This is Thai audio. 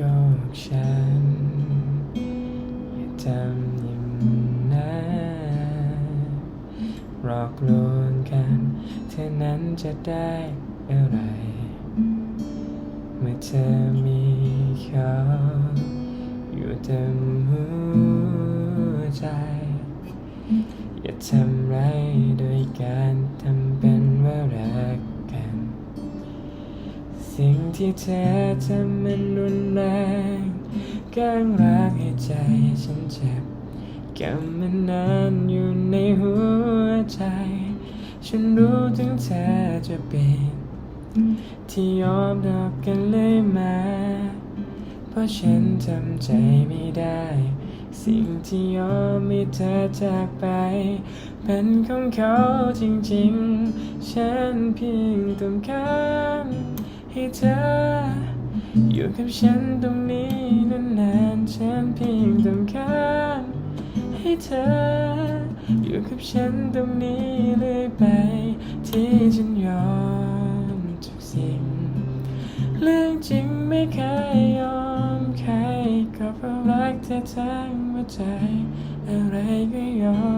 โกหฉัน อย่าทำอย่างนั้นหลอกลวงกันเท่านั้นจะได้อะไร เมื่อเธอมีเขาอยู่เต็มหัวใจ อย่าทำไรด้วยกัน สิ่งที่เธอทำมันรุนแรงแกล้งรักให้ใจฉันเจ็บก็บมันนานอยู่ในหัวใจ ฉันรู้ถึงเธอจะเป็นที่ยอมรับกันเลยมา เพราะฉันทำใจไม่ได้ สิ่งที่ยอมให้เธอจากไป เป็นของเขาจริงๆ ฉันเพียงต้องการ ให้เธอ อยู่กับฉันตรงนี้นานๆฉันเพียงต้องการให้เธอ อยู่กับฉันตรงนี้เลยไป ที่ฉันยอมทุกสิ่ง เรื่องจริงไม่เคยยอมใคร ก็เพราะรักเธอทั้งหัวใจ อะไรก็ยอม